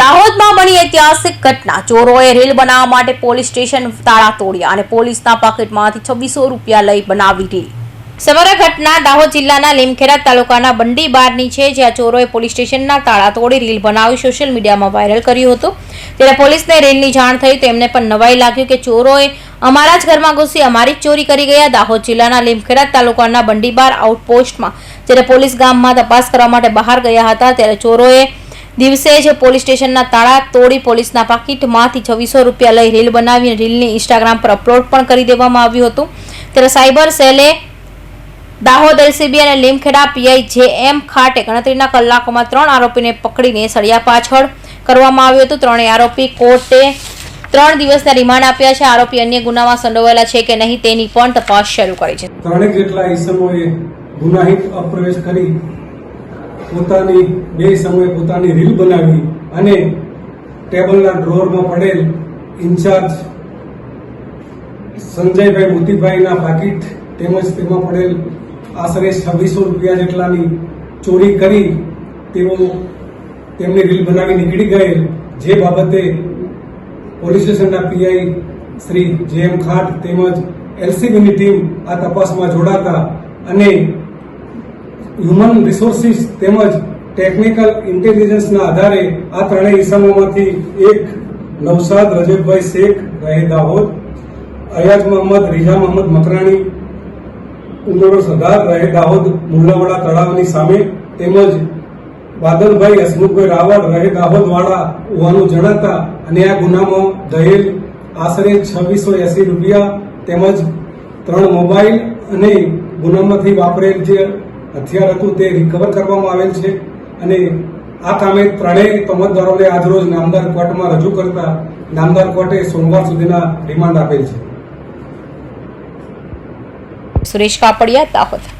દાહોદમાં બની ઐતિહાસિક ઘટના. ચોરોએ રેલ બનાવવા માટે પોલીસ સ્ટેશન તાળા તોડ્યા અને પોલીસના પોકેટમાંથી છવ્વીસો રૂપિયા લઈ બનાવી રેલ સમગ્ર ઘટના દાહોદ જિલ્લાના લીમખેડા તાલુકાના બંડી બારની છે, જ્યાં ચોરોએ પોલીસ સ્ટેશનના તાળા તોડી રીલ બનાવી સોશિયલ મીડિયામાં વાયરલ કર્યું હતું. ત્યારે પોલીસને રેલની જાણ થઈ, તો એમને પણ નવાઈ લાગ્યું કે ચોરોએ અમારા જ ઘરમાં ઘૂસી અમારી જ ચોરી કરી ગયા. દાહોદ જિલ્લાના લીમખેડા તાલુકાના બંડીબાર આઉટપોસ્ટમાં જ્યારે પોલીસ ગામમાં તપાસ કરવા માટે બહાર ગયા હતા, ત્યારે ચોરોએ દિવસે જ પોલીસ સ્ટેશનના તાળા તોડી પોલીસના પાકીટમાંથી છવ્વીસો રૂપિયા લઈ રીલ બનાવી રીલની ઇન્સ્ટાગ્રામ પર અપલોડ પણ કરી દેવામાં આવ્યું હતું. ત્યારે સાયબર સેલે દાહોદ એલસીબી અને લીમખેડા પીઆઈ જે એમ ખાટે ગણતરીના કલાકોમાં ત્રણ આરોપીને પકડીને સળિયા પાછળ કરવામાં આવ્યું હતું. ત્રણેય આરોપી કોર્ટે ત્રણ દિવસના રિમાન્ડ આપ્યા છે. આરોપી અન્ય ગુનામાં સંડોવાયેલા છે કે નહીં તેની પણ તપાસ શરૂ કરી છે. ત્રણેક જેટલા ઇસમોએ ગુનાહિત અપ્રવેશ કરી પોતાની, બે સમયે પોતાની રીલ બનાવી અને ટેબલના ડ્રોરમાં પડેલ ઇન્ચાર્જ સંજયભાઈ મોતીભાઈના પાકીટ તેમજ તેમાં પડેલ આશરે છવ્વીસો રૂપિયા જેટલાની ચોરી કરી તેઓ તેમની રીલ બનાવી નીકળી ગયેલ. જે બાબતે પોલીસ સ્ટેશનના પીઆઈ શ્રી જે એમ ખાટ તેમજ એલસીબીની ટીમ આ તપાસમાં જોડાતા અને હ્યુમન રિસોર્સિસ તેમજ ટેકનિકલ ઇન્ટેલિજન્સના આધારે આ ત્રણેય ઇસમોમાંથી એક નવસાદ રજબભાઈ શેખ રહે દાહોદ અયાજ મોહમ્મદ, રીઝા મોહમ્મદ મકરાણી, ઉમરો સદાર રહે દાહોદ મુલ્લાવાડા તળાવની સામે. તેમજ બાદલભાઈ હસમુખભાઈ રાવળ રહે દાહોદવાળા હોવાનું જણાતા. અને આ ગુનામાં દહેલ આશરે છવ્વીસો એસી રૂપિયા તેમજ ત્રણ મોબાઈલ અને ગુનામાંથી વાપરેલ જે હથિયાર હતું તે રિકવર કરવામાં આવેલ છે અને આ કામે ત્રણેય તમતદારોને આજરોજ નામદાર કોર્ટમાં રજૂ કરતા નામદાર કોર્ટે સોમવાર સુધીના રિમાન્ડ આપેલ છે. સુરેશ કાપડિયા, દાહોદ.